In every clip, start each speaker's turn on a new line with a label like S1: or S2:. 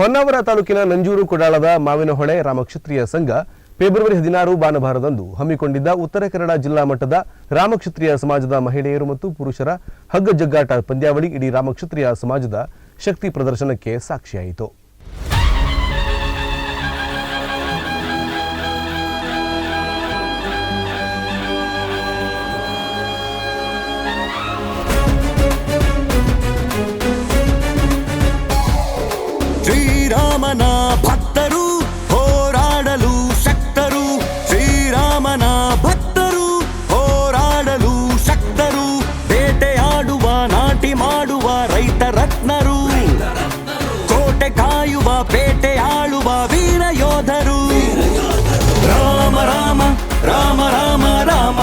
S1: ಹೊನ್ನಾವರ ತಾಲೂಕಿನ ನಂಜೂರು ಕುಡಾಳದ ಮಾವಿನಹೊಳೆ ರಾಮಕ್ಷತ್ರಿಯ ಸಂಘ ಫೆಬ್ರವರಿ ಹದಿನಾರು ಭಾನುವಾರದಂದು ಹಮ್ಮಿಕೊಂಡಿದ್ದ ಉತ್ತರ ಕನ್ನಡ ಜಿಲ್ಲಾ ಮಟ್ಟದ ರಾಮಕ್ಷತ್ರಿಯ ಸಮಾಜದ ಮಹಿಳೆಯರು ಮತ್ತು ಪುರುಷರ ಹಗ್ಗ ಜಗ್ಗಾಟ ಪಂದ್ಯಾವಳಿ ಇಡೀ ರಾಮಕ್ಷತ್ರಿಯ ಸಮಾಜದ ಶಕ್ತಿ ಪ್ರದರ್ಶನಕ್ಕೆ ಸಾಕ್ಷಿಯಾಯಿತು.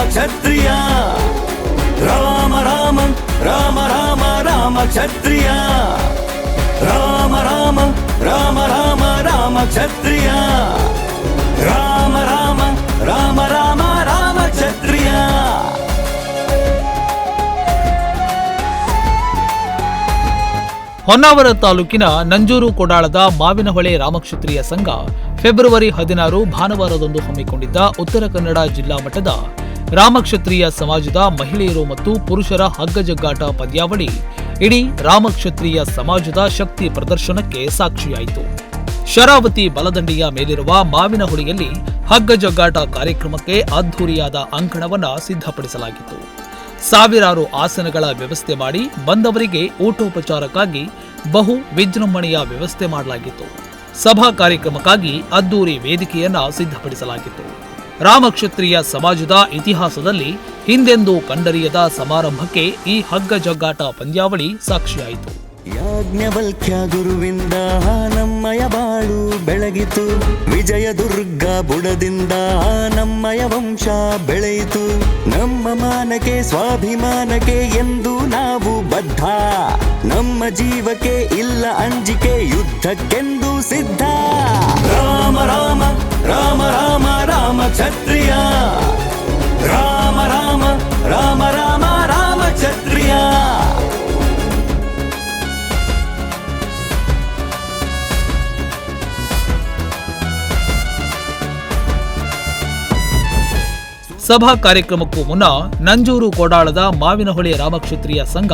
S2: ಕ್ಷತ್ರಿಯ. ರಾಮ ರಾಮ ರಾಮ ರಾಮ ರಾಮ ಕ್ಷತ್ರಿಯ. ರಾಮ ರಾಮ ರಾಮ ರಾಮ ಕ್ಷತ್ರಿಯ. ರಾಮ ರಾಮ ರಾಮ ರಾಮ ರಾಮ ಕ್ಷತ್ರಿಯ.
S3: ಹೊನ್ನಾವರ ತಾಲೂಕಿನ ನಂಜೂರು ಕೊಡಾಳದ ಮಾವಿನಹೊಳೆ ರಾಮಕ್ಷತ್ರಿಯ ಸಂಘ ಫೆಬ್ರವರಿ ಹದಿನಾರು ಭಾನುವಾರದಂದು ಹಮ್ಮಿಕೊಂಡಿದ್ದ ಉತ್ತರ ಕನ್ನಡ ಜಿಲ್ಲಾ ಮಟ್ಟದ ರಾಮಕ್ಷತ್ರಿಯ ಸಮಾಜದ ಮಹಿಳೆಯರು ಮತ್ತು ಪುರುಷರ ಹಗ್ಗಜಗ್ಗಾಟ ಪದ್ಯಾವಳಿ. ಇಡೀ ರಾಮಕ್ಷತ್ರಿಯ ಸಮಾಜದ ಶಕ್ತಿ ಪ್ರದರ್ಶನಕ್ಕೆ ಸಾಕ್ಷಿಯಾಯಿತು. ಶರಾವತಿ ಬಲದಂಡೆಯ ಮೇಲಿರುವ ಮಾವಿನಹುಳಿಯಲ್ಲಿ ಹಗ್ಗಜಗ್ಗಾಟ ಕಾರ್ಯಕ್ರಮಕ್ಕೆ ಅದ್ಧೂರಿಯಾದ ಅಂಕಣವನ್ನು ಸಿದ್ಧಪಡಿಸಲಾಗಿತ್ತು. ಸಾವಿರಾರು ಆಸನಗಳ ವ್ಯವಸ್ಥೆ ಮಾಡಿ ಬಂದವರಿಗೆ ಊಟೋಪಚಾರಕ್ಕಾಗಿ ಬಹು ವಿಜೃಂಭಣೆಯ ವ್ಯವಸ್ಥೆ ಮಾಡಲಾಗಿತ್ತು. ಸಭಾ ಕಾರ್ಯಕ್ರಮಕ್ಕಾಗಿ ಅದ್ದೂರಿ ವೇದಿಕೆಯನ್ನ ಸಿದ್ಧಪಡಿಸಲಾಗಿತ್ತು. ರಾಮಕ್ಷತ್ರಿಯ ಸಮಾಜದ ಇತಿಹಾಸದಲ್ಲಿ ಹಿಂದೆಂದೂ ಕಂಡರಿಯದ ಸಮಾರಂಭಕ್ಕೆ ಈ ಹಗ್ಗ ಜಗ್ಗಾಟ ಪಂದ್ಯಾವಳಿ ಸಾಕ್ಷಿಯಾಯಿತು.
S2: ಯಾಜ್ಞವಲ್ಕ್ಯ ಗುರುವಿಂದ ನಮ್ಮಯ ಬಾಳು ಬೆಳಗಿತು. ವಿಜಯದುರ್ಗ ಬುಡದಿಂದ ನಮ್ಮಯ ವಂಶ ಬೆಳೆಯಿತು. ನಮ್ಮ ಮಾನಕ್ಕೆ ಸ್ವಾಭಿಮಾನಕ್ಕೆ ಎಂದು ನಾವು ಬದ್ಧ. ನಮ್ಮ ಜೀವಕ್ಕೆ ಇಲ್ಲ ಅಂಜಿಕೆ ಯುದ್ಧಕ್ಕೆಂದು ಸಿದ್ಧ. ರಾಮ ರಾಮ ರಾಮ ರಾಮ ರಾಮ ಕ್ಷತ್ರಿಯ. ರಾಮ ರಾಮ ರಾಮ ರಾಮ ರಾಮ ಕ್ಷತ್ರಿಯ.
S3: ಸಭಾ ಕಾರ್ಯಕ್ರಮಕ್ಕೂ ಮುನ್ನ ನಂಜೂರು ಕೋಡಾಳದ ಮಾವಿನಹೊಳೆ ರಾಮಕ್ಷತ್ರಿಯ ಸಂಘ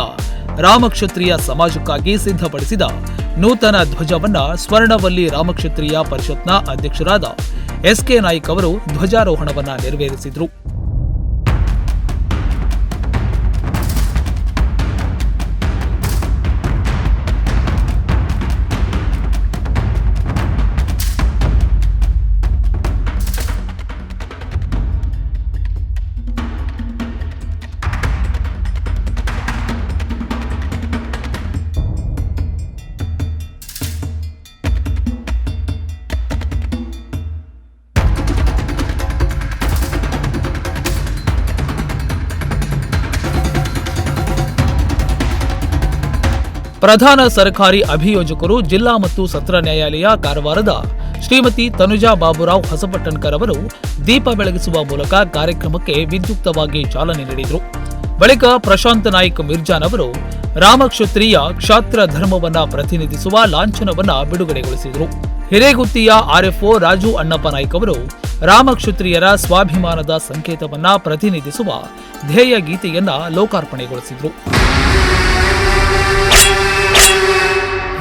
S3: ರಾಮಕ್ಷತ್ರಿಯ ಸಮಾಜಕ್ಕಾಗಿ ಸಿದ್ಧಪಡಿಸಿದ ನೂತನ ಧ್ವಜವನ್ನ ಸ್ವರ್ಣವಲ್ಲಿ ರಾಮಕ್ಷತ್ರಿಯ ಪರಿಷತ್ನ ಅಧ್ಯಕ್ಷರಾದ ಎಸ್ಕೆ ನಾಯ್ಕ ಅವರು ಧ್ವಜಾರೋಹಣವನ್ನ ನೆರವೇರಿಸಿದ್ರು. ಪ್ರಧಾನ ಸರ್ಕಾರಿ ಅಭಿಯೋಜಕರು ಜಿಲ್ಲಾ ಮತ್ತು ಸತ್ರ ನ್ಯಾಯಾಲಯ ಕಾರವಾರದ ಶ್ರೀಮತಿ ತನುಜಾ ಬಾಬುರಾವ್ ಹೊಸಪಟ್ಟಣ್ಕರ್ ಅವರು ದೀಪ ಬೆಳಗಿಸುವ ಮೂಲಕ ಕಾರ್ಯಕ್ರಮಕ್ಕೆ ವಿದ್ಯುಕ್ತವಾಗಿ ಚಾಲನೆ ನೀಡಿದರು. ಬಳಿಕ ಪ್ರಶಾಂತ್ ನಾಯ್ಕ್ ಮಿರ್ಜಾನ್ ಅವರು ರಾಮಕ್ಷತ್ರಿಯ ಕ್ಷಾತ್ರ ಧರ್ಮವನ್ನ ಪ್ರತಿನಿಧಿಸುವ ಲಾಂಛನವನ್ನ ಬಿಡುಗಡೆಗೊಳಿಸಿದರು. ಹಿರೇಗುತ್ತಿಯ ಆರ್ಎಫ್ಒ ರಾಜು ಅಣ್ಣಪ್ಪ ನಾಯ್ಕ್ ಅವರು ರಾಮಕ್ಷತ್ರಿಯರ ಸ್ವಾಭಿಮಾನದ ಸಂಕೇತವನ್ನ ಪ್ರತಿನಿಧಿಸುವ ಧ್ಯೇಯ ಗೀತೆಯನ್ನ ಲೋಕಾರ್ಪಣೆಗೊಳಿಸಿದರು.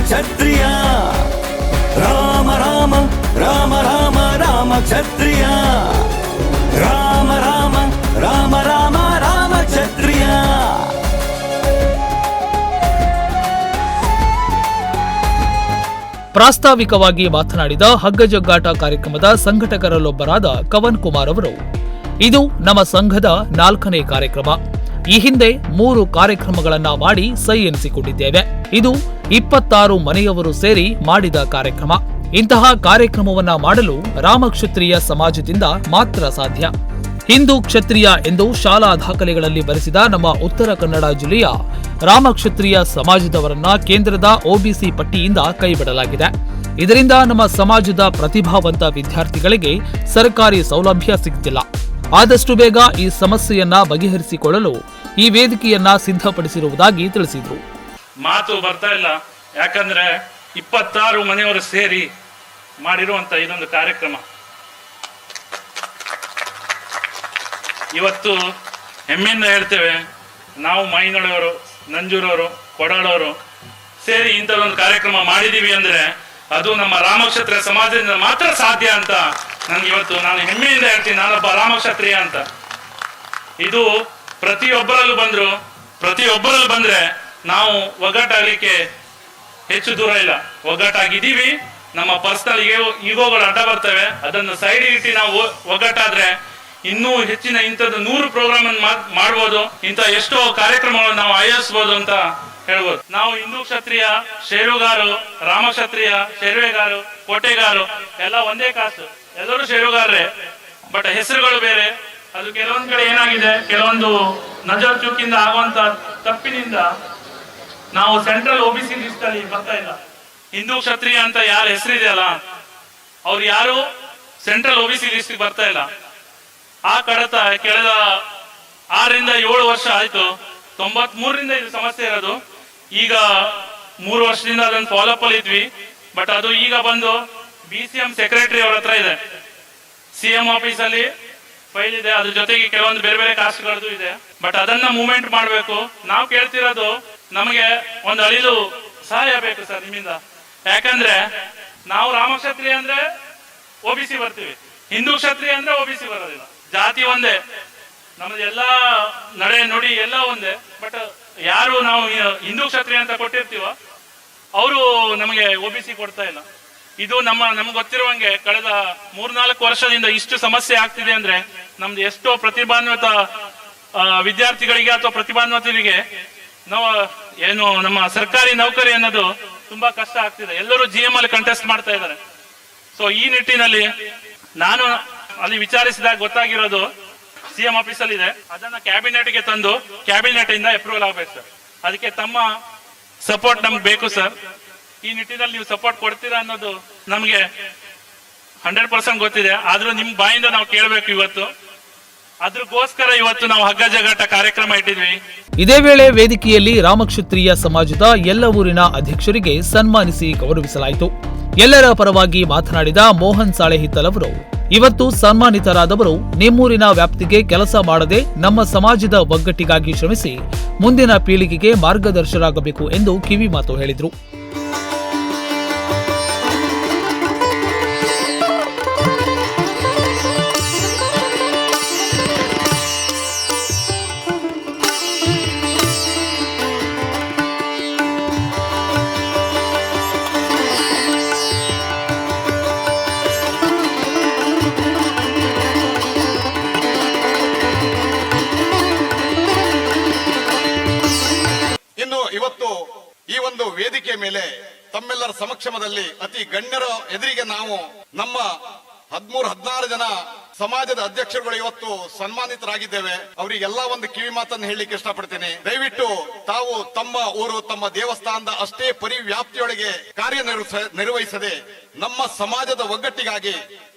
S2: ಕ್ಷತ್ರಿಯ. ರಾಮ ರಾಮ ರಾಮ ರಾಮ ರಾಮ ಕ್ಷತ್ರಿಯ. ರಾಮ ರಾಮ ರಾಮ ರಾಮ ರಾಮ ಕ್ಷತ್ರಿಯ.
S3: ಪ್ರಾಸ್ತಾವಿಕವಾಗಿ ಮಾತನಾಡಿದ ಹಗ್ಗಜಗ್ಗಾಟ ಕಾರ್ಯಕ್ರಮದ ಸಂಘಟಕರಲ್ಲೊಬ್ಬರಾದ ಕವನ್ ಕುಮಾರ್ ಅವರು, ಇದು ನಮ್ಮ ಸಂಘದ ನಾಲ್ಕನೇ ಕಾರ್ಯಕ್ರಮ. ಈ ಹಿಂದೆ ಮೂರು ಕಾರ್ಯಕ್ರಮಗಳನ್ನ ಮಾಡಿ ಸೈ ಎನಿಸಿಕೊಂಡಿದ್ದೇವೆ. ಇದು ಇಪ್ಪತ್ತಾರು ಮನೆಯವರು ಸೇರಿ ಮಾಡಿದ ಕಾರ್ಯಕ್ರಮ. ಇಂತಹ ಕಾರ್ಯಕ್ರಮವನ್ನ ಮಾಡಲು ರಾಮಕ್ಷತ್ರಿಯ ಸಮಾಜದಿಂದ ಮಾತ್ರ ಸಾಧ್ಯ. ಹಿಂದೂ ಕ್ಷತ್ರಿಯ ಎಂದು ಶಾಲಾ ದಾಖಲೆಗಳಲ್ಲಿ ಬರೆಸಿದ ನಮ್ಮ ಉತ್ತರ ಕನ್ನಡ ಜಿಲ್ಲೆಯ ರಾಮಕ್ಷತ್ರಿಯ ಸಮಾಜದವರನ್ನ ಕೇಂದ್ರದ ಒಬಿಸಿ ಪಟ್ಟಿಯಿಂದ ಕೈಬಿಡಲಾಗಿದೆ. ಇದರಿಂದ ನಮ್ಮ ಸಮಾಜದ ಪ್ರತಿಭಾವಂತ ವಿದ್ಯಾರ್ಥಿಗಳಿಗೆ ಸರ್ಕಾರಿ ಸೌಲಭ್ಯ ಸಿಗುತ್ತಿಲ್ಲ ಆದಷ್ಟು ಬೇಗ ಈ ಸಮಸ್ಯೆಯನ್ನ ಬಗೆಹರಿಸಿಕೊಳ್ಳಲು ಈ ವೇದಿಕೆಯನ್ನ ಸಿದ್ಧಪಡಿಸಿರುವುದಾಗಿ ತಿಳಿಸಿದರು.
S4: ಮಾತು ಬರ್ತಾ ಇಲ್ಲ. ಯಾಕಂದ್ರೆ ಇಪ್ಪತ್ತಾರು ಮನೆಯವರು ಸೇರಿ ಮಾಡಿರುವಂತ ಇದೊಂದು ಕಾರ್ಯಕ್ರಮ. ಇವತ್ತು ಹೆಮ್ಮೆಯಿಂದ ಹೇಳ್ತೇವೆ, ನಾವು ಮೈನೊಳವರು ನಂಜೂರವರು, ಕೊಡಾಳವರು ಸೇರಿ ಇಂಥದ್ದೊಂದು ಕಾರ್ಯಕ್ರಮ ಮಾಡಿದೀವಿ ಅಂದ್ರೆ ಅದು ನಮ್ಮ ರಾಮಕ್ಷತ್ರ ಸಮಾಜದಿಂದ ಮಾತ್ರ ಸಾಧ್ಯ ಅಂತ ನನ್ಗೆ ಇವತ್ತು ನಾನು ಹೆಮ್ಮೆಯಿಂದ ಹೇಳ್ತೀನಿ. ನಾನೊಬ್ಬ ರಾಮಕ್ಷತ್ರಿಯ ಅಂತ. ಇದು ಪ್ರತಿಯೊಬ್ಬರಲ್ಲೂ ಬಂದ್ರು, ಪ್ರತಿಯೊಬ್ಬರಲ್ಲೂ ಬಂದ್ರೆ ನಾವು ಒಗ್ಗಟ್ಟಾಗಲಿಕ್ಕೆ ಹೆಚ್ಚು ದೂರ ಇಲ್ಲ. ಒಗ್ಗಟ್ಟಾಗಿದ್ದೀವಿ. ನಮ್ಮ ಪರ್ಸನಲ್ ಈಗೋಗಳು ಅಡ್ಡ ಬರ್ತವೆ. ಅದನ್ನು ಸೈಡ್ ಇಟ್ಟು ನಾವು ಒಗ್ಗಟ್ಟಾದ್ರೆ ಇನ್ನೂ ಹೆಚ್ಚಿನ ಇಂಥದ್ದು ನೂರು ಪ್ರೋಗ್ರಾಮ್ ಮಾಡ್ಬೋದು. ಇಂಥ ಎಷ್ಟೋ ಕಾರ್ಯಕ್ರಮಗಳನ್ನು ನಾವು ಆಯೋಜಿಸ್ಬೋದು ಅಂತ ಹೇಳ್ಬೋದು. ನಾವು ಹಿಂದೂ ಕ್ಷತ್ರಿಯ, ಶೇರುಗಾರು ರಾಮಕ್ಷತ್ರಿಯ ಶೇರ್ವೆಗಾರು, ಕೋಟೆಗಾರು, ಎಲ್ಲ ಒಂದೇ ಕಾಸು. ಎಲ್ಲರೂ ಶೇರುಗಾರರೇ. ಬಟ್ ಹೆಸರುಗಳು ಬೇರೆ. ಅದು ಕೆಲವೊಂದ್ ಕಡೆ ಏನಾಗಿದೆ? ಕೆಲವೊಂದು ನಜರ್ ಚೂಕಿಂದ ಆಗುವಂತ ತಪ್ಪಿನಿಂದ ನಾವು ಸೆಂಟ್ರಲ್ ಓಬಿಸಿ ಲಿಸ್ಟ್ ಅಲ್ಲಿ ಬರ್ತಾ ಇಲ್ಲ. ಹಿಂದೂ ಕ್ಷತ್ರಿಯ ಅಂತ ಯಾರ ಹೆಸರಿದೆಯಲ್ಲ? ಅವ್ರು ಯಾರು? ಸೆಂಟ್ರಲ್ ಓಬಿಸಿ ಲಿಸ್ಟ್ ಬರ್ತಾ ಇಲ್ಲ. ಆ ಕಡತ ಕಳೆದ ಆರರಿಂದ ಏಳು ವರ್ಷ ಆಯ್ತು. ತೊಂಬತ್ ಮೂರರಿಂದ ಇದು ಸಮಸ್ಯೆ ಇರೋದು. ಈಗ ಮೂರು ವರ್ಷದಿಂದ ಅದನ್ನ ಫಾಲೋಅಪ್ ಅಲ್ಲಿ ಇದ್ವಿ. ಬಟ್ ಅದು ಈಗ ಬಂದು ಬಿ ಸಿ ಎಂ ಸೆಕ್ರೆಟರಿ ಅವ್ರ ಹತ್ರ ಇದೆ. ಸಿ ಎಂ ಆಫೀಸ್ ಅಲ್ಲಿ ಫೈಲ್ ಇದೆ ಅದ್ರ ಜೊತೆಗೆ ಕೆಲವೊಂದು ಬೇರೆ ಬೇರೆ ಕಾಸ್ಟ್ಗಳದ್ದು ಇದೆ. ಬಟ್ ಅದನ್ನ ಮೂವ್ಮೆಂಟ್ ಮಾಡಬೇಕು. ನಾವು ಕೇಳ್ತಿರೋದು ನಮಗೆ ಒಂದು ಅಳಿಲು ಸಹಾಯ ಬೇಕು ಸರ್ ನಿಮ್ಮಿಂದ. ಯಾಕಂದ್ರೆ ನಾವು ರಾಮಕ್ಷತ್ರಿಯ ಅಂದ್ರೆ ಒಬಿಸಿ ಬರ್ತೀವಿ. ಹಿಂದೂ ಕ್ಷತ್ರಿಯ ಅಂದ್ರೆ ಒಬಿಸಿ ಬರೋದಿಲ್ಲ. ಜಾತಿ ಒಂದೇ. ನಮ್ದು ಎಲ್ಲಾ ನಡೆ ನುಡಿ ಎಲ್ಲ ಒಂದೇ. ಬಟ್ ಯಾರು ನಾವು ಹಿಂದೂ ಕ್ಷತ್ರಿಯ ಅಂತ ಕೊಟ್ಟಿರ್ತೀವೋ, ಅವರು ನಮಗೆ ಒಬಿಸಿ ಕೊಡ್ತಾ ಇಲ್ಲ. ಇದು ನಮ್ಮ, ನಮ್ಗೆ ಗೊತ್ತಿರುವಂಗೆ ಕಳೆದ ಮೂರ್ನಾಲ್ಕು ವರ್ಷದಿಂದ ಇಷ್ಟು ಸಮಸ್ಯೆ ಆಗ್ತಿದೆ ಅಂದ್ರೆ ನಮ್ದು ಎಷ್ಟೋ ಪ್ರತಿಭಾನ್ವಿತ ವಿದ್ಯಾರ್ಥಿಗಳಿಗೆ ಅಥವಾ ಪ್ರತಿಭಾನ್ವಿತರಿಗೆ ನಾವು, ಏನು ನಮ್ಮ ಸರ್ಕಾರಿ ನೌಕರಿ ಅನ್ನೋದು ತುಂಬಾ ಕಷ್ಟ ಆಗ್ತಿದೆ. ಎಲ್ಲರೂ ಜಿ ಎಂ ಅಲ್ಲಿ ಕಂಟೆಸ್ಟ್ ಮಾಡ್ತಾ ಇದ್ದಾರೆ. ಸೊ ಈ ನಿಟ್ಟಿನಲ್ಲಿ ನಾನು ಅಲ್ಲಿ ವಿಚಾರಿಸಿದಾಗ ಗೊತ್ತಾಗಿರೋದು ಸಿ ಎಂ ಆಫೀಸ್ ಅಲ್ಲಿ ಇದೆ. ಅದನ್ನ ಕ್ಯಾಬಿನೆಟ್ಗೆ ತಂದು ಕ್ಯಾಬಿನೆಟ್ ಇಂದ ಅಪ್ರೂವಲ್ ಆಗ್ಬೇಕು ಸರ್ ಅದಕ್ಕೆ ತಮ್ಮ ಸಪೋರ್ಟ್ ನಮ್ಗೆ ಬೇಕು ಸರ್ ಈ ನಿಟ್ಟಿನಲ್ಲಿ ನೀವು ಸಪೋರ್ಟ್ ಕೊಡ್ತೀರಾ ಅನ್ನೋದು ನಮಗೆ ಹಂಡ್ರೆಡ್ ಪರ್ಸೆಂಟ್ ಗೊತ್ತಿದೆ. ಆದ್ರೂ ನಿಮ್ ಬಾಯಿಂದ ನಾವು ಕೇಳಬೇಕು ಇವತ್ತು. ಅದ್ರಗೋಸ್ಕರ ಇವತ್ತು ನಾವು ಹಗ್ಗ ಜಗಾಟ ಕಾರ್ಯಕ್ರಮ ಇಟ್ಟಿದ್ವಿ.
S3: ಇದೇ ವೇಳೆ ವೇದಿಕೆಯಲ್ಲಿ ರಾಮಕ್ಷತ್ರಿಯ ಸಮಾಜದ ಎಲ್ಲ ಊರಿನ ಅಧ್ಯಕ್ಷರಿಗೆ ಸನ್ಮಾನಿಸಿ ಗೌರವಿಸಲಾಯಿತು. ಎಲ್ಲರ ಪರವಾಗಿ ಮಾತನಾಡಿದ ಮೋಹನ್ ಸಾಳೆಹಿತ್ತಲ್ ಅವರು, ಇವತ್ತು ಸನ್ಮಾನಿತರಾದವರು ನಿಮ್ಮೂರಿನ ವ್ಯಾಪ್ತಿಗೆ ಕೆಲಸ ಮಾಡದೆ ನಮ್ಮ ಸಮಾಜದ ಒಗ್ಗಟ್ಟಿಗಾಗಿ ಶ್ರಮಿಸಿ ಮುಂದಿನ ಪೀಳಿಗೆಗೆ ಮಾರ್ಗದರ್ಶರಾಗಬೇಕು ಎಂದು ಕಿವಿ ಮಾತು ಹೇಳಿದರು.
S5: ಸಮಕ್ಷಮದಲ್ಲಿ ಅತಿ ಗಣ್ಯರ ಎದುರಿಗೆ ನಾವು ನಮ್ಮ ಹದ್ಮೂರು, ಹದಿನಾರು ಜನ ಸಮಾಜದ ಅಧ್ಯಕ್ಷರುಗಳು ಇವತ್ತು ಸನ್ಮಾನಿತರಾಗಿದ್ದೇವೆ. ಅವರಿಗೆಲ್ಲ ಒಂದು ಕಿವಿ ಮಾತನ್ನು ಹೇಳಲಿಕ್ಕೆ ಇಷ್ಟಪಡ್ತೇನೆ. ದಯವಿಟ್ಟು ತಾವು ತಮ್ಮ ಊರು, ತಮ್ಮ ದೇವಸ್ಥಾನದ ಅಷ್ಟೇ ಪರಿವ್ಯಾಪ್ತಿಯೊಳಗೆ ಕಾರ್ಯ ನಿರ್ವಹಿಸದೆ ನಮ್ಮ ಸಮಾಜದ ಒಗ್ಗಟ್ಟಿಗಾಗಿ,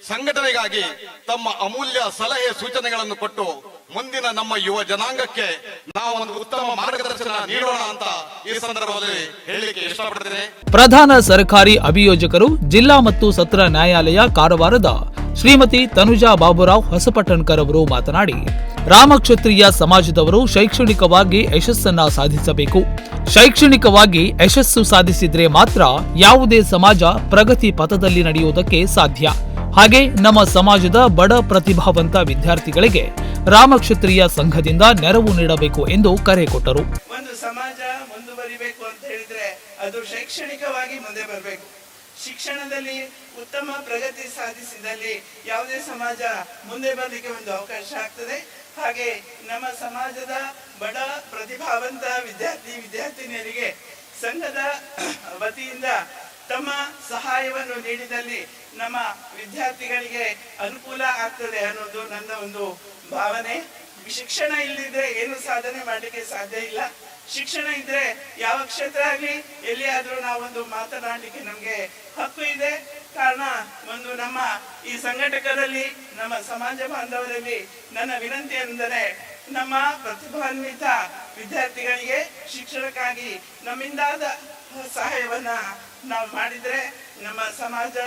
S5: ಸಂಘಟನೆಗಾಗಿ ತಮ್ಮ ಅಮೂಲ್ಯ ಸಲಹೆ ಸೂಚನೆಗಳನ್ನು ಕೊಟ್ಟು ಮುಂದಿನ ನಮ್ಮ ಯುವ ಜನಾಂಗಕ್ಕೆ ನಾವು ಒಂದು ಉತ್ತಮ ಮಾರ್ಗದರ್ಶನ ನೀಡೋಣ ಅಂತ ಈ ಸಂದರ್ಭದಲ್ಲಿ ಹೇಳಿಕೆ ಇಷ್ಟಪಡ್ತೇನೆ.
S3: ಪ್ರಧಾನ ಸರ್ಕಾರಿ ಅಭಿಯೋಜಕರು ಜಿಲ್ಲಾ ಮತ್ತು ಸತ್ರ ನ್ಯಾಯಾಲಯ ಕಾರವಾರದ ಶ್ರೀಮತಿ ತನುಜಾ ಬಾಬುರಾವ್ ಹೊಸಪಟ್ಟಣ್ಕರ್ ಅವರು ಮಾತನಾಡಿ, ರಾಮಕ್ಷತ್ರಿಯ ಸಮಾಜದವರು ಶೈಕ್ಷಣಿಕವಾಗಿ ಯಶಸ್ಸನ್ನ ಸಾಧಿಸಬೇಕು. ಶೈಕ್ಷಣಿಕವಾಗಿ ಯಶಸ್ಸು ಸಾಧಿಸಿದ್ರೆ ಮಾತ್ರ ಯಾವುದೇ ಸಮಾಜ ಪ್ರಗತಿ ಪಥದಲ್ಲಿ ನಡೆಯುವುದಕ್ಕೆ ಸಾಧ್ಯ. ಹಾಗೆ ನಮ್ಮ ಸಮಾಜದ ಬಡ ಪ್ರತಿಭಾವಂತ ವಿದ್ಯಾರ್ಥಿಗಳಿಗೆ ರಾಮಕ್ಷತ್ರಿಯ ಸಂಘದಿಂದ ನೆರವು ನೀಡಬೇಕು ಎಂದು ಕರೆ ಕೊಟ್ಟರು.
S6: ಒಂದು ಸಮಾಜ ಮುಂದುವರಿಬೇಕು ಅಂತ ಹೇಳಿದ್ರೆ ಅದು ಶೈಕ್ಷಣಿಕವಾಗಿ ಮುಂದೆ ಬರಬೇಕು. ಶಿಕ್ಷಣದಲ್ಲಿ ಉತ್ತಮ ಪ್ರಗತಿ ಸಾಧಿಸಿದಲ್ಲಿ ಯಾವುದೇ ಸಮಾಜ ಮುಂದೆ ಬರಲಿಕ್ಕೆ ಒಂದು ಅವಕಾಶ ಆಗ್ತದೆ. ಹಾಗೆ ನಮ್ಮ ಸಮಾಜದ ಬಡ ಪ್ರತಿಭಾವಂತ ವಿದ್ಯಾರ್ಥಿ, ವಿದ್ಯಾರ್ಥಿನಿಯರಿಗೆ ಸಂಘದ ವತಿಯಿಂದ ತಮ್ಮ ಸಹಾಯವನ್ನು ನೀಡಿದಲ್ಲಿ ನಮ್ಮ ವಿದ್ಯಾರ್ಥಿಗಳಿಗೆ ಅನುಕೂಲ ಆಗ್ತದೆ ಅನ್ನೋದು ನನ್ನ ಒಂದು ಭಾವನೆ. ಶಿಕ್ಷಣ ಇಲ್ಲದಿದ್ರೆ ಏನು ಸಾಧನೆ ಮಾಡಲಿಕ್ಕೆ ಸಾಧ್ಯ ಇಲ್ಲ. ಶಿಕ್ಷಣ ಇದ್ರೆ ಯಾವ ಕ್ಷೇತ್ರ ಆಗಲಿ, ಎಲ್ಲಿಯಾದ್ರೂ ನಾವೊಂದು ಮಾತನಾಡಲಿಕ್ಕೆ ನಮಗೆ ಹಕ್ಕು ಇದೆ. ಕಾರಣ ಒಂದು ನಮ್ಮ ಈ ಸಂಘಟಕರಲ್ಲಿ, ನಮ್ಮ ಸಮಾಜ ಬಾಂಧವರಲ್ಲಿ ನನ್ನ ವಿನಂತಿ ಅಂದರೆ ನಮ್ಮ ಪ್ರತಿಭಾನ್ವಿತ ವಿದ್ಯಾರ್ಥಿಗಳಿಗೆ ಶಿಕ್ಷಣಕ್ಕಾಗಿ ನಮ್ಮಿಂದಾದ ಸಹಾಯವನ್ನ ನಾವು ಮಾಡಿದ್ರೆ ನಮ್ಮ ಸಮಾಜ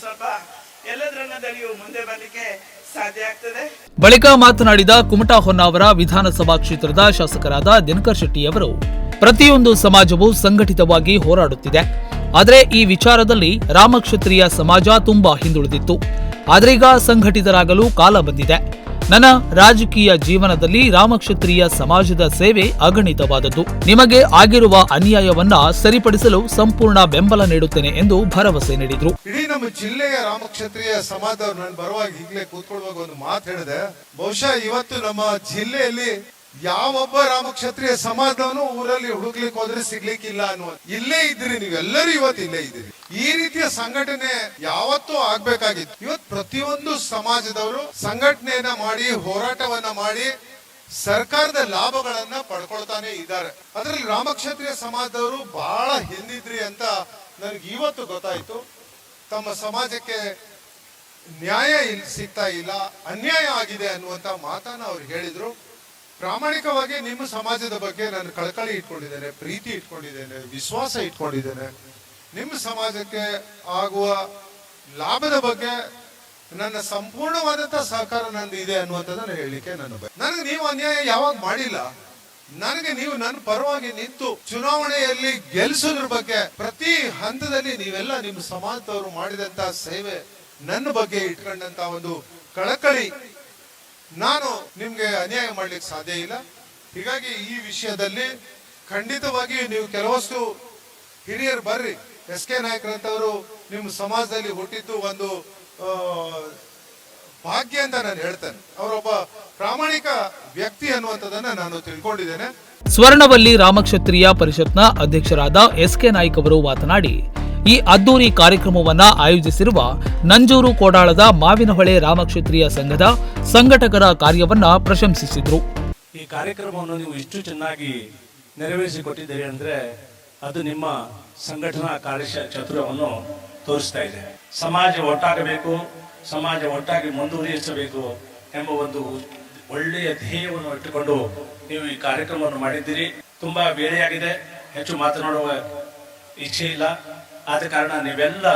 S6: ಸ್ವಲ್ಪ ಎಲ್ಲದರನ್ನ ಮುಂದೆ ಬರಲಿಕ್ಕೆ
S3: ಬಳಿಕ ಮಾತನಾಡಿದ ಕುಮಟಾ ಹೊನ್ನಾವರ ವಿಧಾನಸಭಾ ಕ್ಷೇತ್ರದ ಶಾಸಕರಾದ ದಿನಕರ್ ಶೆಟ್ಟಿಯವರು ಪ್ರತಿಯೊಂದು ಸಮಾಜವು ಸಂಘಟಿತವಾಗಿ ಹೋರಾಡುತ್ತಿದೆ. ಆದರೆ ಈ ವಿಚಾರದಲ್ಲಿ ರಾಮಕ್ಷತ್ರಿಯ ಸಮಾಜ ತುಂಬಾ ಹಿಂದುಳಿದಿತ್ತು. ಆದ್ರೀಗ ಸಂಘಟಿತರಾಗಲು ಕಾಲ ಬಂದಿದೆ. ನನ್ನ ರಾಜಕೀಯ ಜೀವನದಲ್ಲಿ ರಾಮಕ್ಷತ್ರಿಯ ಸಮಾಜದ ಸೇವೆ ಅಗಣಿತವಾದದ್ದು. ನಿಮಗೆ ಆಗಿರುವ ಅನ್ಯಾಯವನ್ನ ಸರಿಪಡಿಸಲು ಸಂಪೂರ್ಣ ಬೆಂಬಲ ನೀಡುತ್ತೇನೆ ಎಂದು ಭರವಸೆ ನೀಡಿದರು.
S7: ಇಡೀ ನಮ್ಮ ಜಿಲ್ಲೆಯ ರಾಮಕ್ಷತ್ರಿಯ ಸಮಾಜ ನಾನು ಬರುವಾಗ ಈಗಲೇ ಕೂತ್ಕೊಳ್ಳುವಾಗ ಒಂದು ಮಾತು ಹೇಳಿದೆ. ಬಹುಶಃ ಇವತ್ತು ನಮ್ಮ ಜಿಲ್ಲೆಯಲ್ಲಿ ಯಾವೊಬ್ಬ ರಾಮಕ್ಷತ್ರಿಯ ಸಮಾಜದವನು ಊರಲ್ಲಿ ಹುಡುಕ್ಲಿಕ್ಕೆ ಹೋದ್ರೆ ಸಿಗ್ಲಿಕ್ಕಿಲ್ಲ ಅನ್ನುವ ಇಲ್ಲೇ ಇದ್ರಿ ನೀವೆಲ್ಲರೂ ಇವತ್ತು ಇಲ್ಲೇ ಇದ್ದೀರಿ. ಈ ರೀತಿಯ ಸಂಘಟನೆ ಯಾವತ್ತೂ ಆಗ್ಬೇಕಾಗಿತ್ತು. ಇವತ್ತು ಪ್ರತಿಯೊಂದು ಸಮಾಜದವರು ಸಂಘಟನೆಯನ್ನ ಮಾಡಿ, ಹೋರಾಟವನ್ನ ಮಾಡಿ, ಸರ್ಕಾರದ ಲಾಭಗಳನ್ನ ಪಡ್ಕೊಳ್ತಾನೆ ಇದ್ದಾರೆ. ಅದರಲ್ಲಿ ರಾಮಕ್ಷತ್ರಿಯ ಸಮಾಜದವರು ಬಹಳ ಹಿಂದಿದ್ರಿ ಅಂತ ನನಗೆ ಇವತ್ತು ಗೊತ್ತಾಯ್ತು. ತಮ್ಮ ಸಮಾಜಕ್ಕೆ ನ್ಯಾಯ ಇಲ್ಲಿ ಸಿಗ್ತಾ ಇಲ್ಲ, ಅನ್ಯಾಯ ಆಗಿದೆ ಅನ್ನುವಂತ ಮಾತನ್ನ ಅವ್ರು ಹೇಳಿದ್ರು. ಪ್ರಾಮಾಣಿಕವಾಗಿ ನಿಮ್ಮ ಸಮಾಜದ ಬಗ್ಗೆ ನಾನು ಕಳಕಳಿ ಇಟ್ಕೊಂಡಿದ್ದೇನೆ, ಪ್ರೀತಿ ಇಟ್ಕೊಂಡಿದ್ದೇನೆ, ವಿಶ್ವಾಸ ಇಟ್ಕೊಂಡಿದ್ದೇನೆ. ನಿಮ್ಮ ಸಮಾಜಕ್ಕೆ ಆಗುವ ಲಾಭದ ಬಗ್ಗೆ ನನ್ನ ಸಂಪೂರ್ಣವಾದಂತ ಸಹಕಾರ ನಂದು ಇದೆ ಅನ್ನುವಂಥದ್ದನ್ನ ಹೇಳಲಿಕ್ಕೆ ನನ್ನ ಬಗ್ಗೆ ನನಗೆ ನೀವು ಅನ್ಯಾಯ ಯಾವಾಗ ಮಾಡಿಲ್ಲ, ನನಗೆ ನೀವು ನನ್ನ ಪರವಾಗಿ ನಿಂತು ಚುನಾವಣೆಯಲ್ಲಿ ಗೆಲ್ಲಿಸೋದ್ರ ಬಗ್ಗೆ ಪ್ರತಿ ಹಂತದಲ್ಲಿ ನೀವೆಲ್ಲ ನಿಮ್ಮ ಸಮಾಜದವರು ಮಾಡಿದಂತ ಸೇವೆ ನನ್ನ ಬಗ್ಗೆ ಇಟ್ಕೊಂಡಂತ ಒಂದು ಕಳಕಳಿ ನಾನು ನಿಮ್ಗೆ ಅನ್ಯಾಯ ಮಾಡ್ಲಿಕ್ಕೆ ಸಾಧ್ಯ ಇಲ್ಲ. ಹೀಗಾಗಿ ಈ ವಿಷಯದಲ್ಲಿ ಖಂಡಿತವಾಗಿ ನೀವು ಕೆಲವಷ್ಟು ಹಿರಿಯರು ಬರ್ರಿ. ಎಸ್ ಕೆ ನಾಯಕರಂತವರು ನಿಮ್ಮ ಸಮಾಜದಲ್ಲಿ ಹುಟ್ಟಿದ್ದು ಒಂದು ಭಾಗ್ಯ ಅಂತ ನಾನು ಹೇಳ್ತೇನೆ. ಅವರೊಬ್ಬ ಪ್ರಾಮಾಣಿಕ ವ್ಯಕ್ತಿ ಅನ್ನುವಂಥದ್ದನ್ನ ನಾನು ತಿಳ್ಕೊಂಡಿದ್ದೇನೆ.
S3: ಸ್ವರ್ಣವಲ್ಲಿ ರಾಮಕ್ಷತ್ರಿಯ ಪರಿಷತ್ನ ಅಧ್ಯಕ್ಷರಾದ ಎಸ್ಕೆ ನಾಯ್ಕ್ ಅವರು ಮಾತನಾಡಿ, ಈ ಅದ್ದೂರಿ ಕಾರ್ಯಕ್ರಮವನ್ನ ಆಯೋಜಿಸಿರುವ ನಂಜೂರು ಕೋಡಾಳದ ಮಾವಿನಹೊಳೆ ರಾಮಕ್ಷತ್ರಿಯ ಸಂಘದ ಸಂಘಟಕರ ಕಾರ್ಯವನ್ನ ಪ್ರಶಂಸಿಸಿದರು.
S8: ಈ ಕಾರ್ಯಕ್ರಮವನ್ನು ನೀವು ಇಷ್ಟು ಚೆನ್ನಾಗಿ ನೆರವೇರಿಸಿಕೊಟ್ಟಿದ್ದೀರಿ ಅಂದ್ರೆ ಅದು ನಿಮ್ಮ ಸಂಘಟನಾ ಕಾರ್ಯ ಚತುರವನ್ನು ತೋರಿಸ್ತಾ ಇದೆ. ಸಮಾಜ ಒಟ್ಟಾಗಬೇಕು, ಸಮಾಜ ಒಟ್ಟಾಗಿ ಮುಂದುವರಿಸಬೇಕು ಎಂಬ ಒಂದು ಒಳ್ಳೆಯ ಧ್ಯೇಯವನ್ನು ಇಟ್ಟುಕೊಂಡು ನೀವು ಈ ಕಾರ್ಯಕ್ರಮವನ್ನು ಮಾಡಿದ್ದೀರಿ. ತುಂಬಾ ಬೇರೆಯಾಗಿದೆ. ಹೆಚ್ಚು ಮಾತನಾಡುವ ಇಚ್ಛೆ ಇಲ್ಲ. ಆದ ಕಾರಣ ನೀವೆಲ್ಲ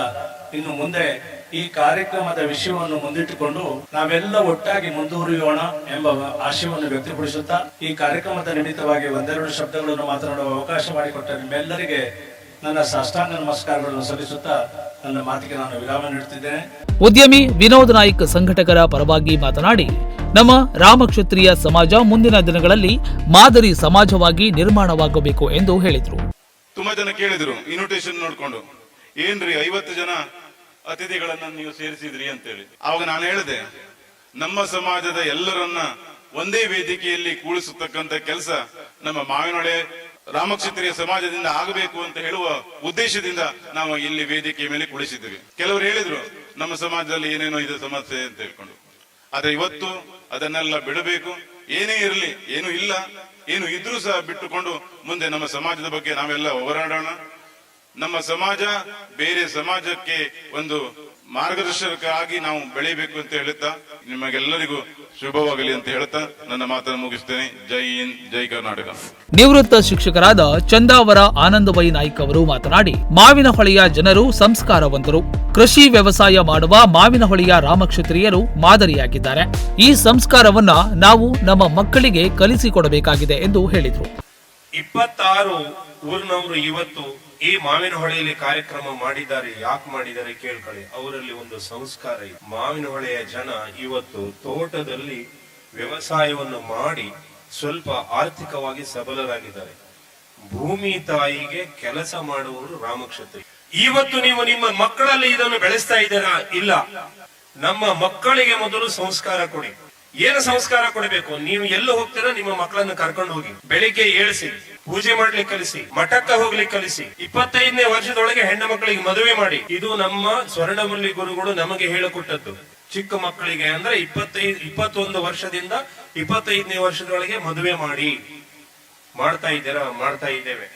S8: ಇನ್ನು ಮುಂದೆ ಈ ಕಾರ್ಯಕ್ರಮದ ವಿಷಯವನ್ನು ಮುಂದಿಟ್ಟುಕೊಂಡು ನಾವೆಲ್ಲ ಒಟ್ಟಾಗಿ ಮುಂದುವರಿಯೋಣ ಎಂಬ ಆಶಯವನ್ನು ವ್ಯಕ್ತಪಡಿಸುತ್ತಾ ಈ ಕಾರ್ಯಕ್ರಮದ ನಿಮಿತ್ತವಾಗಿ ಒಂದೆರಡು ಶಬ್ದಗಳನ್ನು ಮಾತನಾಡುವ ಅವಕಾಶ ಮಾಡಿಕೊಟ್ಟ ನಿಮ್ಮೆಲ್ಲರಿಗೆ ನನ್ನ ಸಾಷ್ಟಾಂಗ ನಮಸ್ಕಾರಗಳನ್ನು ಸಲ್ಲಿಸುತ್ತಾ ನನ್ನ ಮಾತಿಗೆ ನಾನು ವಿರಾಮ ನೀಡುತ್ತಿದ್ದೇನೆ.
S3: ಉದ್ಯಮಿ ವಿನೋದ್ ನಾಯ್ಕ್ ಸಂಘಟಕರ ಪರವಾಗಿ ಮಾತನಾಡಿ ನಮ್ಮ ರಾಮಕ್ಷತ್ರಿಯ ಸಮಾಜ ಮುಂದಿನ ದಿನಗಳಲ್ಲಿ ಮಾದರಿ ಸಮಾಜವಾಗಿ ನಿರ್ಮಾಣವಾಗಬೇಕು ಎಂದು ಹೇಳಿದರು.
S9: ತುಂಬಾ ಜನ ಕೇಳಿದ್ರು ಇನ್ವಿಟೇಷನ್ ನೋಡ್ಕೊಂಡು ಏನ್ರಿ ಐವತ್ತು ಜನ ಅತಿಥಿಗಳನ್ನ ನೀವು ಸೇರಿಸಿದ್ರಿ ಅಂತೇಳಿ. ಅವಾಗ ನಾನು ಹೇಳಿದೆ ನಮ್ಮ ಸಮಾಜದ ಎಲ್ಲರನ್ನ ಒಂದೇ ವೇದಿಕೆಯಲ್ಲಿ ಕೂಡಿಸತಕ್ಕಂತ ಕೆಲಸ ನಮ್ಮ ಮಾವಿನೊಳೆ ರಾಮಕ್ಷತ್ರಿಯ ಸಮಾಜದಿಂದ ಆಗಬೇಕು ಅಂತ ಹೇಳುವ ಉದ್ದೇಶದಿಂದ ನಾವು ಇಲ್ಲಿ ವೇದಿಕೆಯ ಮೇಲೆ ಕುಳಿಸಿದ್ದೇವೆ. ಕೆಲವರು ಹೇಳಿದ್ರು, ನಮ್ಮ ಸಮಾಜದಲ್ಲಿ ಏನೇನೋ ಇದೆ ಸಮಸ್ಯೆ ಅಂತ ಹೇಳ್ಕೊಂಡು. ಆದ್ರೆ ಇವತ್ತು ಅದನ್ನೆಲ್ಲ ಬಿಡಬೇಕು. ಏನೇ ಇರಲಿ, ಏನು ಇಲ್ಲ. ಏನು ಇದ್ರೂ ಸಹ ಬಿಟ್ಟುಕೊಂಡು ಮುಂದೆ ನಮ್ಮ ಸಮಾಜದ ಬಗ್ಗೆ ನಾವೆಲ್ಲ ಹೋರಾಡೋಣ. ನಮ್ಮ ಸಮಾಜ ಬೇರೆ ಸಮಾಜಕ್ಕೆ ಒಂದು ಮಾರ್ಗದರ್ಶಕ ಆಗಿ ನಾವು ಬೆಳಿಬೇಕು ಅಂತ ಹೇಳುತ್ತಾ ನಿಮಗೆಲ್ಲರಿಗೂ ಶುಭವಾಗಲಿ ಅಂತ ಹೇಳ್ತಾ ನನ್ನ ಮಾತನ್ನು ಮುಗಿಸ್ತೇನೆ. ಜೈ ಹಿಂದ್ ಜೈ ಕರ್ನಾಟಕ.
S3: ನಿವೃತ್ತ ಶಿಕ್ಷಕರಾದ ಚಂದಾವರ ಆನಂದಬಾಯಿ ನಾಯ್ಕ ಅವರು ಮಾತನಾಡಿ ಮಾವಿನಹೊಳೆಯ ಜನರು ಸಂಸ್ಕಾರವಂತರು ಕೃಷಿ ವ್ಯವಸಾಯ ಮಾಡುವ ಮಾವಿನಹೊಳೆಯ ರಾಮಕ್ಷತ್ರಿಯರು ಮಾದರಿಯಾಗಿದ್ದಾರೆ. ಈ ಸಂಸ್ಕಾರವನ್ನ ನಾವು ನಮ್ಮ ಮಕ್ಕಳಿಗೆ ಕಲಿಸಿಕೊಡಬೇಕಾಗಿದೆ ಎಂದು ಹೇಳಿದರು.
S10: ಇಪ್ಪತ್ತಾರು ಊರಿನವರು ಇವತ್ತು ಈ ಮಾವಿನ ಹೊಳೆಯಲ್ಲಿ ಕಾರ್ಯಕ್ರಮ ಮಾಡಿದ್ದಾರೆ, ಯಾಕೆ ಮಾಡಿದ್ದಾರೆ ಕೇಳ್ಕೊಳ್ಳಿ. ಅವರಲ್ಲಿ ಒಂದು ಸಂಸ್ಕಾರ ಇದೆ. ಮಾವಿನ ಹೊಳೆಯ ಜನ ಇವತ್ತು ತೋಟದಲ್ಲಿ ವ್ಯವಸಾಯವನ್ನು ಮಾಡಿ ಸ್ವಲ್ಪ ಆರ್ಥಿಕವಾಗಿ ಸಬಲರಾಗಿದ್ದಾರೆ. ಭೂಮಿ ತಾಯಿಗೆ ಕೆಲಸ ಮಾಡುವವರು ರಾಮಕ್ಷತ್ರಿ. ಇವತ್ತು ನೀವು ನಿಮ್ಮ ಮಕ್ಕಳಲ್ಲಿ ಇದನ್ನು ಬೆಳೆಸ್ತಾ ಇದ್ದೀರಾ? ಇಲ್ಲ. ನಮ್ಮ ಮಕ್ಕಳಿಗೆ ಮೊದಲು ಸಂಸ್ಕಾರ ಕೊಡಿ. ಏನು ಸಂಸ್ಕಾರ ಕೊಡಬೇಕು? ನೀವು ಎಲ್ಲೂ ಹೋಗ್ತೀರಾ? ನಿಮ್ಮ ಮಕ್ಕಳನ್ನು ಕರ್ಕೊಂಡು ಹೋಗಿ. ಬೆಳಿಗ್ಗೆ ಏಳಿಸಿ. ಪೂಜೆ ಮಾಡ್ಲಿಕ್ಕೆ ಕಲಿಸಿ, ಮಠಕ್ಕೆ ಹೋಗ್ಲಿಕ್ಕೆ ಕಲಿಸಿ, ಇಪ್ಪತ್ತೈದನೇ ವರ್ಷದೊಳಗೆ ಹೆಣ್ಣು ಮಕ್ಕಳಿಗೆ ಮದುವೆ ಮಾಡಿ. ಇದು ನಮ್ಮ ಸ್ವರ್ಣಮಲ್ಲಿ ಗುರುಗಳು ನಮಗೆ ಹೇಳಿಕೊಟ್ಟದ್ದು. ಚಿಕ್ಕ ಮಕ್ಕಳಿಗೆ ಅಂದ್ರೆ ಇಪ್ಪತ್ತೈದು, ಇಪ್ಪತ್ತೊಂದು ವರ್ಷದಿಂದ ಇಪ್ಪತ್ತೈದನೇ ವರ್ಷದೊಳಗೆ ಮದುವೆ ಮಾಡಿ. ಮಾಡ್ತಾ ಇದ್ದೀರಾ? ಮಾಡ್ತಾ ಇದ್ದೇವೆ.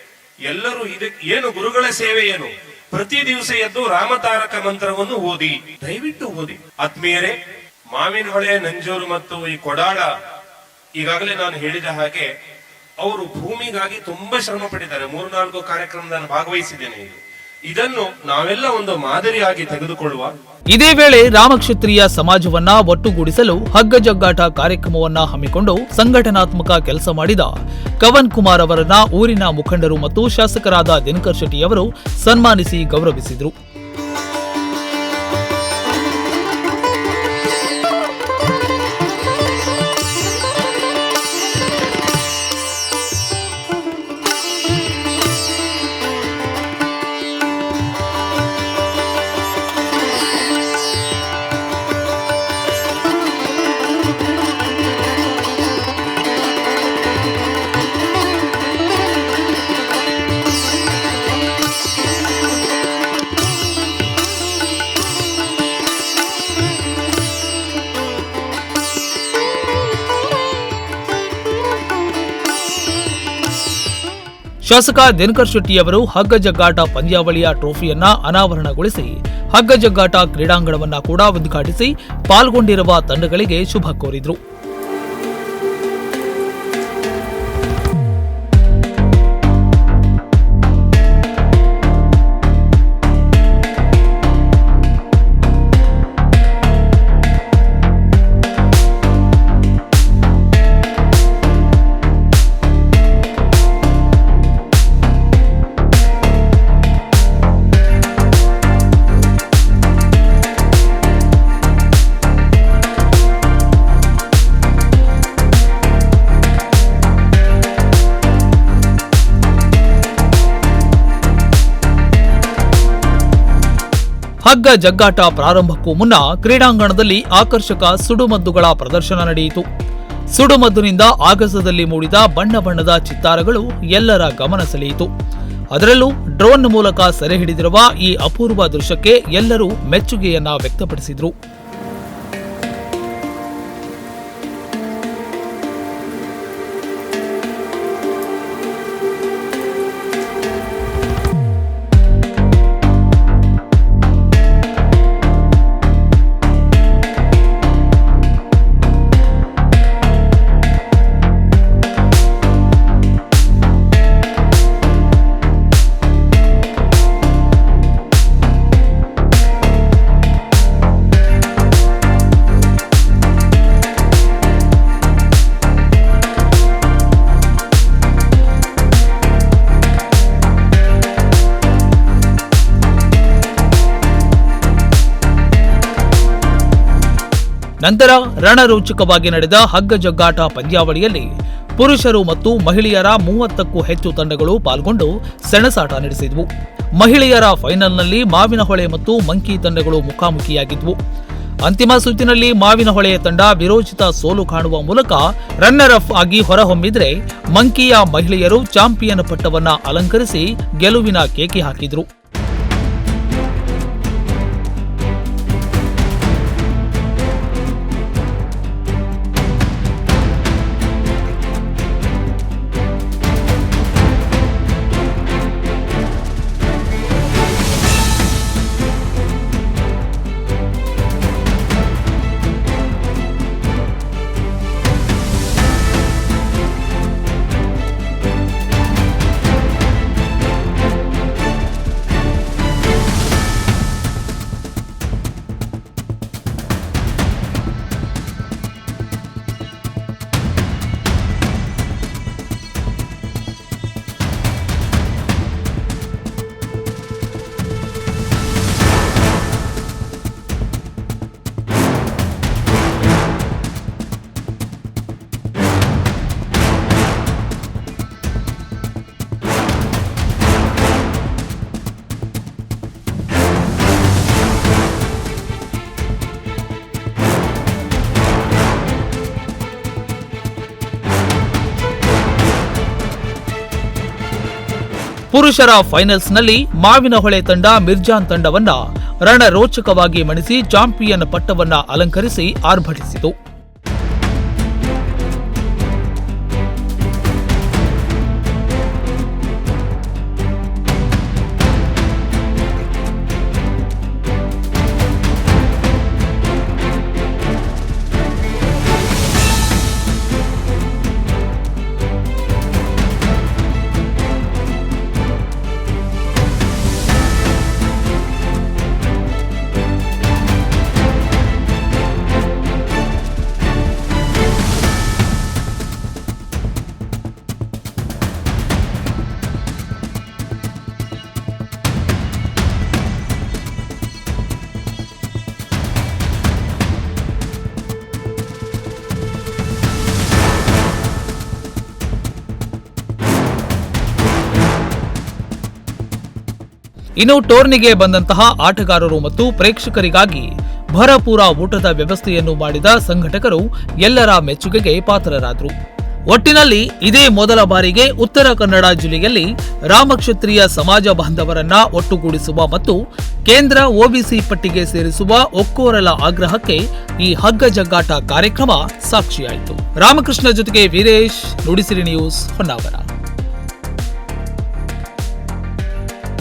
S10: ಎಲ್ಲರೂ ಇದಕ್ಕೆ ಏನು ಗುರುಗಳ ಸೇವೆ ಏನು? ಪ್ರತಿ ದಿವಸ ಎದ್ದು ರಾಮತಾರಕ ಮಂತ್ರವನ್ನು ಓದಿ. ದಯವಿಟ್ಟು ಓದಿ. ಆತ್ಮೀಯರೇ, ಮಾವಿನ ಹೊಳೆ, ನಂಜೂರು ಮತ್ತು ಈ ಕೊಡಾಳ, ಈಗಾಗಲೇ ನಾನು ಹೇಳಿದ ಹಾಗೆ ಅವರು ಭೂಮಿಗಾಗಿ ತುಂಬಾ ಶ್ರಮ ಪಟ್ಟಿದ್ದಾರೆ ಮೂರ್ನಾಲ್ಕು ಕಾರ್ಯಕ್ರಮದಲ್ಲಿ ಭಾಗವಹಿಸಿದ್ದೇನೆ ಇಲ್ಲಿ. ಇದನ್ನು ನಾವೆಲ್ಲ ಒಂದು ಮಾದರಿಯಾಗಿ ತೆಗೆದುಕೊಳ್ಳುವ
S3: ಇದೇ ವೇಳೆ ರಾಮಕ್ಷತ್ರಿಯ ಸಮಾಜವನ್ನ ಒಟ್ಟುಗೂಡಿಸಲು ಹಗ್ಗ ಜಗ್ಗಾಟ ಕಾರ್ಯಕ್ರಮವನ್ನ ಹಮ್ಮಿಕೊಂಡು ಸಂಘಟನಾತ್ಮಕ ಕೆಲಸ ಮಾಡಿದ ಕವನ್ ಕುಮಾರ್ ಅವರನ್ನ ಊರಿನ ಮುಖಂಡರು ಮತ್ತು ಶಾಸಕರಾದ ದಿನಕರ್ ಶೆಟ್ಟಿ ಅವರು ಸನ್ಮಾನಿಸಿ ಗೌರವಿಸಿದರು ಶಾಸಕ ದಿನಕರ್ ಶೆಟ್ಟಿ ಅವರು ಹಗ್ಗ ಜಗ್ಗಾಟ ಪಂದ್ಯಾವಳಿಯ ಟ್ರೋಫಿಯನ್ನ ಅನಾವರಣಗೊಳಿಸಿ ಹಗ್ಗ ಜಗ್ಗಾಟ ಕ್ರೀಡಾಂಗಣವನ್ನ ಕೂಡ ಉದ್ಘಾಟಿಸಿ ಪಾಲ್ಗೊಂಡಿರುವ ತಂಡಗಳಿಗೆ ಶುಭ ಕೋರಿದ್ರು. ಹಗ್ಗ ಜಗ್ಗಾಟ ಪ್ರಾರಂಭಕ್ಕೂ ಮುನ್ನ ಕ್ರೀಡಾಂಗಣದಲ್ಲಿ ಆಕರ್ಷಕ ಸುಡುಮದ್ದುಗಳ ಪ್ರದರ್ಶನ ನಡೆಯಿತು. ಸುಡುಮದ್ದಿನಿಂದ ಆಗಸದಲ್ಲಿ ಮೂಡಿದ ಬಣ್ಣ ಬಣ್ಣದ ಚಿತ್ತಾರಗಳು ಎಲ್ಲರ ಗಮನ ಸೆಳೆಯಿತು. ಅದರಲ್ಲೂ ಡ್ರೋನ್ ಮೂಲಕ ಸೆರೆ ಹಿಡಿದಿರುವ ಈ ಅಪೂರ್ವ ದೃಶ್ಯಕ್ಕೆ ಎಲ್ಲರೂ ಮೆಚ್ಚುಗೆಯನ್ನ ವ್ಯಕ್ತಪಡಿಸಿದ್ರು. ನಂತರ ರಣರೋಚಕವಾಗಿ ನಡೆದ ಹಗ್ಗ ಜಗ್ಗಾಟ ಪಂದ್ಯಾವಳಿಯಲ್ಲಿ ಪುರುಷರು ಮತ್ತು ಮಹಿಳೆಯರ ಮೂವತ್ತಕ್ಕೂ ಹೆಚ್ಚು ತಂಡಗಳು ಪಾಲ್ಗೊಂಡು ಸೆಣಸಾಟ ನಡೆಸಿದ್ವು. ಮಹಿಳೆಯರ ಫೈನಲ್ನಲ್ಲಿ ಮಾವಿನಹೊಳೆ ಮತ್ತು ಮಂಕಿ ತಂಡಗಳು ಮುಖಾಮುಖಿಯಾಗಿದ್ವು. ಅಂತಿಮ ಸುತ್ತಿನಲ್ಲಿ ಮಾವಿನಹೊಳೆಯ ತಂಡ ವಿರೋಚಿತ ಸೋಲು ಕಾಣುವ ಮೂಲಕ ರನ್ನರ್ ಅಫ್ ಆಗಿ ಹೊರಹೊಮ್ಮಿದ್ರೆ ಮಂಕಿಯ ಮಹಿಳೆಯರು ಚಾಂಪಿಯನ್ ಪಟ್ಟವನ್ನ ಅಲಂಕರಿಸಿ ಗೆಲುವಿನ ಕೇಕೆ ಹಾಕಿದ್ರು. ಪುರುಷರ ಫೈನಲ್ಸ್ನಲ್ಲಿ ಮಾವಿನಹೊಳೆ ತಂಡ ಮಿರ್ಜಾನ್ ತಂಡವನ್ನ ರಣರೋಚಕವಾಗಿ ಮಣಿಸಿ ಚಾಂಪಿಯನ್ ಪಟ್ಟವನ್ನ ಅಲಂಕರಿಸಿ ಆರ್ಭಟಿಸಿತು. ಇನ್ನು ಟೋರ್ನಿಗೆ ಬಂದಂತಹ ಆಟಗಾರರು ಮತ್ತು ಪ್ರೇಕ್ಷಕರಿಗಾಗಿ ಭರಪೂರ ಊಟದ ವ್ಯವಸ್ಥೆಯನ್ನು ಮಾಡಿದ ಸಂಘಟಕರು ಎಲ್ಲರ ಮೆಚ್ಚುಗೆಗೆ ಪಾತ್ರರಾದರು. ಒಟ್ಟಿನಲ್ಲಿ ಇದೇ ಮೊದಲ ಬಾರಿಗೆ ಉತ್ತರ ಕನ್ನಡ ಜಿಲ್ಲೆಯಲ್ಲಿ ರಾಮಕ್ಷತ್ರಿಯ ಸಮಾಜ ಬಾಂಧವರನ್ನ ಒಟ್ಟುಗೂಡಿಸುವ ಮತ್ತು ಕೇಂದ್ರ ಒಬಿಸಿ ಪಟ್ಟಿಗೆ ಸೇರಿಸುವ ಒಕ್ಕೋರಲ ಆಗ್ರಹಕ್ಕೆ ಈ ಹಗ್ಗ ಜಗ್ಗಾಟ ಕಾರ್ಯಕ್ರಮ ಸಾಕ್ಷಿಯಾಯಿತು. ರಾಮಕೃಷ್ಣ ಜೊತೆಗೆ ವೀರೇಶ್ ನುಡಿಸಿರಿ ನ್ಯೂಸ್ ಹೊನ್ನಾವರ.